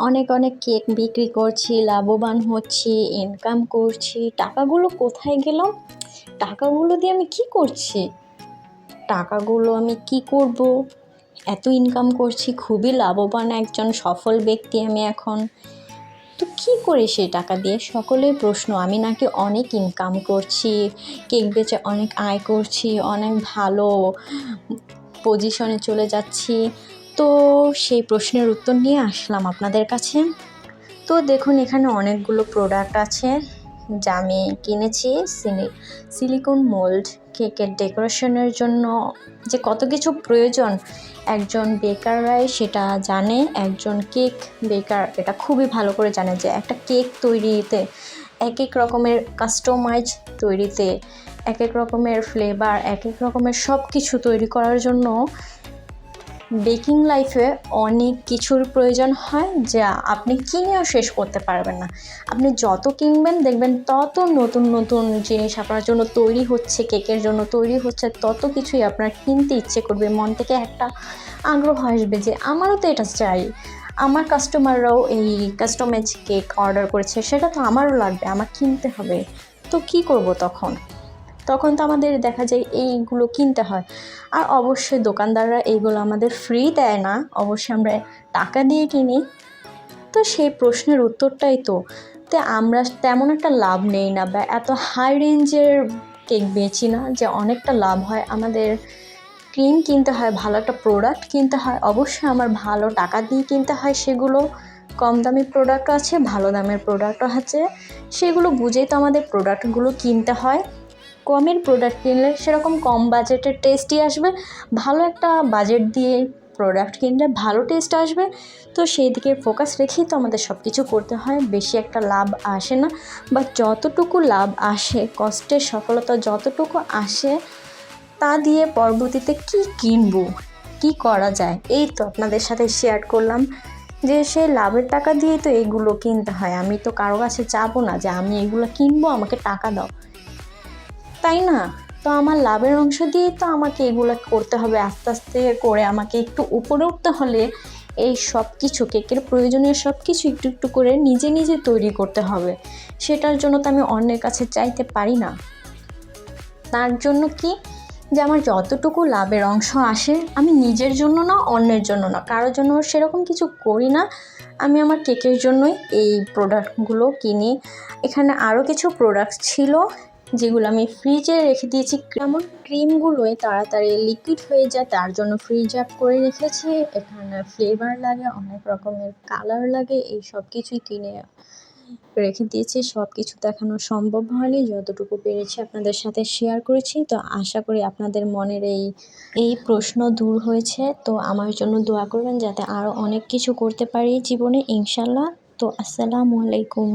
অনেক অনেক কেক বিক্রি করছি, লাভবান হচ্ছি ইনকাম করছি। টাকাগুলো কোথায় গেল টাকাগুলো দিয়ে আমি কি করছি? টাকাগুলো আমি কি করব? এত ইনকাম করছি, খুবই লাভবান একজন সফল ব্যক্তি আমি এখন। তো কী করি সেই টাকা দিয়ে? সকলের প্রশ্ন। আমি নাকি অনেক ইনকাম করছি, কেক বেচে অনেক আয় করছি, অনেক ভালো পজিশনে চলে যাচ্ছি। তো সেই প্রশ্নের উত্তর নিয়ে আসলাম আপনাদের কাছে। তো দেখুন, এখানে অনেকগুলো প্রোডাক্ট আছে যা আমি কিনেছি। সিলি সিলিকন মোল্ড কেকের ডেকোরেশনের জন্য যে কত কিছু প্রয়োজন। একজন বেকাররাই সেটা জানে, একজন কেক বেকার এটা খুবই ভালো করে জানে যে একটা কেক তৈরিতে এক এক রকমের কাস্টমাইজ তৈরিতে এক এক রকমের ফ্লেভার এক এক রকমের সব কিছু তৈরি করার জন্য বেকিং লাইফে অনেক কিছুর প্রয়োজন হয় যা আপনি কিনেও শেষ করতে পারবেন না। আপনি যত কিনবেন দেখবেন তত নতুন নতুন জিনিস আপনার জন্য তৈরি হচ্ছে, কেকের জন্য তৈরি হচ্ছে, তত কিছুই আপনার কিনতে ইচ্ছে করবে। মন থেকে একটা আগ্রহ আসবে যে আমারও তো এটা চাই। আমার কাস্টমাররাও এই কাস্টমাইজ কেক অর্ডার করেছে, সেটা তো আমারও লাগবে, আমার কিনতে হবে। তো কি করব তখন? তখন তো আমাদের দেখা যায় এইগুলো কিনতে হয়। আর অবশ্যই দোকানদাররা এইগুলো আমাদের ফ্রি দেয় না। অবশ্যই আমরা টাকা দিয়ে কিনি। তো সেই প্রশ্নের উত্তরটাই তো। তে আমরা তেমন একটা লাভ নেই না বা এত হাই রেঞ্জের কেক বেচি না যে অনেকটা লাভ হয়। আমাদের ক্রিম কিনতে হয়, ভালো একটা প্রোডাক্ট কিনতে হয়। অবশ্যই আমার ভালো টাকা দিয়ে কিনতে হয় সেগুলো। কম দামি প্রোডাক্ট আছে, ভালো দামের প্রোডাক্টও আছে। সেগুলো বুঝেই তো আমাদের প্রোডাক্টগুলো কিনতে হয়। কমের প্রোডাক্ট কিনলে সেরকম কম বাজেটের টেস্টই আসবে। ভালো একটা বাজেট দিয়ে প্রোডাক্ট কিনলে ভালো টেস্ট আসবে। তো সেই দিকে ফোকাস রেখেই তো আমাদের সব কিছু করতে হয়। বেশি একটা লাভ আসে না। বা যতটুকু লাভ আসে, কষ্টের সফলতা যতটুকু আসে, তা দিয়ে পরবর্তীতে কি কিনবো, কি করা যায়, এই তো আপনাদের সাথে শেয়ার করলাম। যে সেই লাভের টাকা দিয়েই তো এইগুলো কিনতে হয়। আমি তো কারও কাছে যাব না যে আমি এগুলো কিনবো, আমাকে টাকা দাও। তাই না? তো আমার লাভের অংশ দিয়েই তো আমাকে এগুলো করতে হবে। আস্তে আস্তে করে আমাকে একটু উপরে উঠতে হলে এই সব কিছু, কেকের প্রয়োজনীয় সব কিছু একটু একটু করে নিজে নিজে তৈরি করতে হবে। সেটার জন্য তো আমি অন্যের কাছে চাইতে পারি না। তার জন্য কি? যে আমার যতটুকু লাভের অংশ আসে, আমি নিজের জন্য না, অন্যের জন্য না। কারোর জন্য সেরকম কিছু করি না। আমি আমার কেকের জন্যই এই প্রোডাক্টগুলো কিনি। এখানে আরও কিছু প্রোডাক্ট ছিল। যেগুলো আমি ফ্রিজে রেখে দিয়েছি। এমন ক্রিমগুলোই তাড়াতাড়ি লিকুইড হয়ে যায়, তার জন্য ফ্রিজ আপ করে রেখেছি। এখানে ফ্লেভার লাগে, অনেক রকমের কালার লাগে, এই সব কিছুই কিনে রেখে দিয়েছি। সব কিছু দেখানো সম্ভব হয়নি, যতটুকু পেরেছি আপনাদের সাথে শেয়ার করেছি। তো আশা করি আপনাদের মনের এই এই প্রশ্ন দূর হয়েছে। তো আমার জন্য দোয়া করবেন যাতে আরও অনেক কিছু করতে পারি জীবনে ইনশাল্লাহ তো আসসালামু আলাইকুম।